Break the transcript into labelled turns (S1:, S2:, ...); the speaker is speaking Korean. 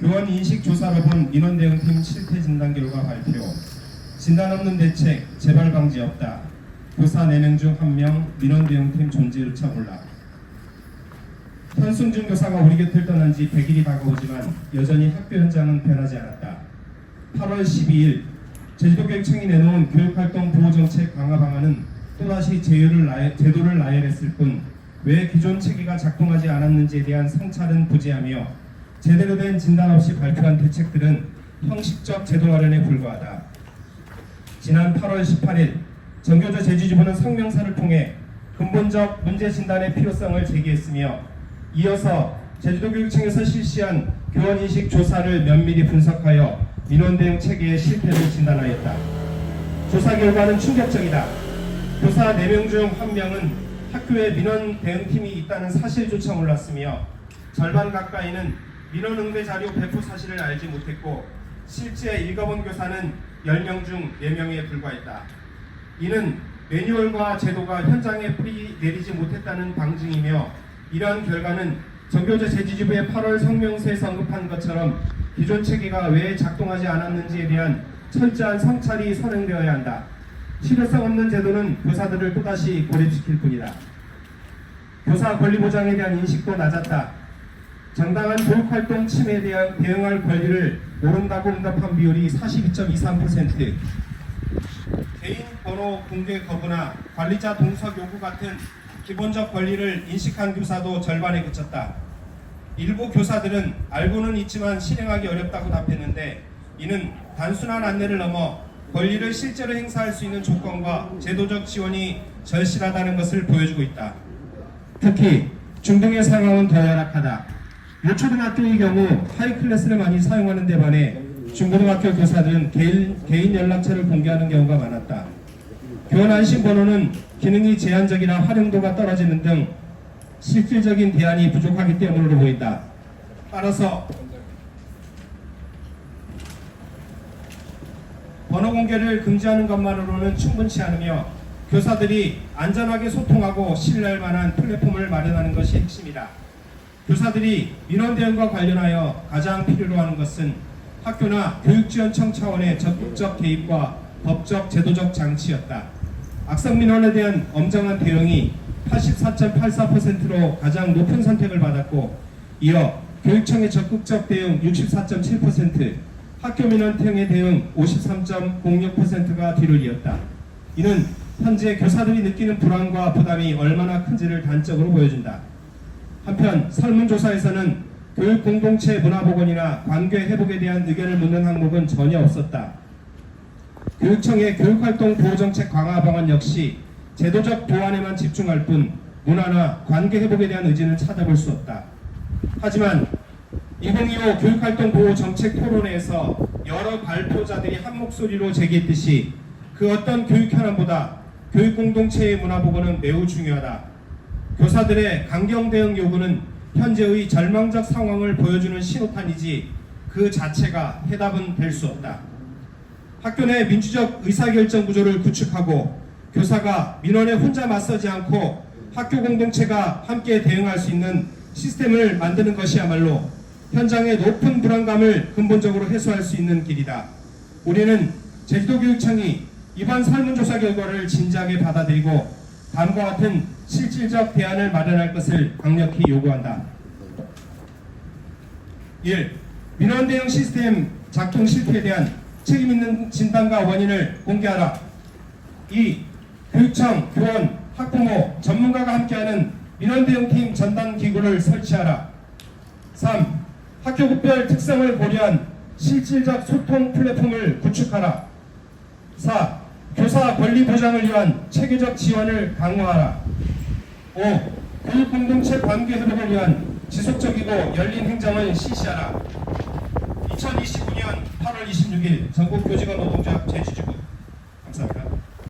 S1: 교원 인식 조사로 본 민원 대응팀 실태 진단 결과 발표. 진단 없는 대책, 재발 방지 없다. 교사 4명 중 1명 민원 대응팀 존재조차 몰라. 현승준 교사가 우리 곁을 떠난 지 100일이 다가오지만 여전히 학교 현장은 변하지 않았다. 8월 12일 제주도교육청이 내놓은 교육활동 보호정책 강화 방안은 또다시 나열, 제도를 나열했을 뿐 왜 기존 체계가 작동하지 않았는지에 대한 성찰은 부재하며 제대로 된 진단 없이 발표한 대책들은 형식적 제도 마련에 불과하다. 지난 8월 18일 정교조 제주지부는 성명서를 통해 근본적 문제 진단의 필요성을 제기했으며 이어서 제주도교육청에서 실시한 교원인식 조사를 면밀히 분석하여 민원 대응 체계의 실태를 진단하였다. 조사 결과는 충격적이다. 교사 4명 중 1명은 학교에 민원 대응팀이 있다는 사실조차 몰랐으며 절반 가까이는 민원 응대 자료 배포 사실을 알지 못했고 실제 읽어본 교사는 10명 중 4명에 불과했다. 이는 매뉴얼과 제도가 현장에 뿌리 내리지 못했다는 방증이며 이러한 결과는 정교제 제지지부의 8월 성명서에서 언급한 것처럼 기존 체계가 왜 작동하지 않았는지에 대한 철저한 성찰이 선행되어야 한다. 실효성 없는 제도는 교사들을 또다시 고립시킬 뿐이다. 교사 권리 보장에 대한 인식도 낮았다. 정당한 교육활동 침해에 대한 대응할 권리를 모른다고 응답한 비율이 42.23%, 개인 번호 공개 거부나 관리자 동석 요구 같은 기본적 권리를 인식한 교사도 절반에 그쳤다. 일부 교사들은 알고는 있지만 실행하기 어렵다고 답했는데 이는 단순한 안내를 넘어 권리를 실제로 행사할 수 있는 조건과 제도적 지원이 절실하다는 것을 보여주고 있다. 특히 중등의 상황은 더 열악하다. 유초등학교의 경우 하이 클래스를 많이 사용하는 데 반해 중고등학교 교사들은 개인, 개인 연락처를 공개하는 경우가 많았다. 교원 안심 번호는 기능이 제한적이나 활용도가 떨어지는 등 실질적인 대안이 부족하기 때문으로 보인다. 따라서 번호 공개를 금지하는 것만으로는 충분치 않으며 교사들이 안전하게 소통하고 신뢰할 만한 플랫폼을 마련하는 것이 핵심이다. 교사들이 민원 대응과 관련하여 가장 필요로 하는 것은 학교나 교육지원청 차원의 적극적 개입과 법적 제도적 장치였다. 악성 민원에 대한 엄정한 대응이 84.84%로 가장 높은 선택을 받았고 이어 교육청의 적극적 대응 64.7%, 학교 민원 등의 대응 53.06%가 뒤를 이었다. 이는 현재 교사들이 느끼는 불안과 부담이 얼마나 큰지를 단적으로 보여준다. 한편 설문조사에서는 교육 공동체 문화보건이나 관계 회복에 대한 의견을 묻는 항목은 전혀 없었다. 교육청의 교육활동 보호정책 강화 방안 역시 제도적 보완에만 집중할 뿐 문화나 관계 회복에 대한 의지는 찾아볼 수 없다. 하지만 2025 교육활동 보호 정책 토론회에서 여러 발표자들이 한 목소리로 제기했듯이 그 어떤 교육 현안보다 교육 공동체의 문화 보고는 매우 중요하다. 교사들의 강경 대응 요구는 현재의 절망적 상황을 보여주는 신호탄이지 그 자체가 해답은 될 수 없다. 학교 내 민주적 의사결정 구조를 구축하고 교사가 민원에 혼자 맞서지 않고 학교 공동체가 함께 대응할 수 있는 시스템을 만드는 것이야말로 현장의 높은 불안감을 근본적으로 해소할 수 있는 길이다. 우리는 제주도교육청이 이번 설문조사 결과를 진지하게 받아들이고 다음과 같은 실질적 대안을 마련할 것을 강력히 요구한다. 1. 민원 대응 시스템 작동 실패에 대한 책임 있는 진단과 원인을 공개하라. 2. 교육청, 교원, 학부모, 전문가가 함께하는 민원 대응팀 전담 기구를 설치하라. 3. 학교급별 특성을 고려한 실질적 소통 플랫폼을 구축하라. 4. 교사 권리 보장을 위한 체계적 지원을 강화하라. 5. 교육 공동체 관계 회복을 위한 지속적이고 열린 행정을 실시하라. 2029년 8월 26일 전국 교직원 노동조합 제주지부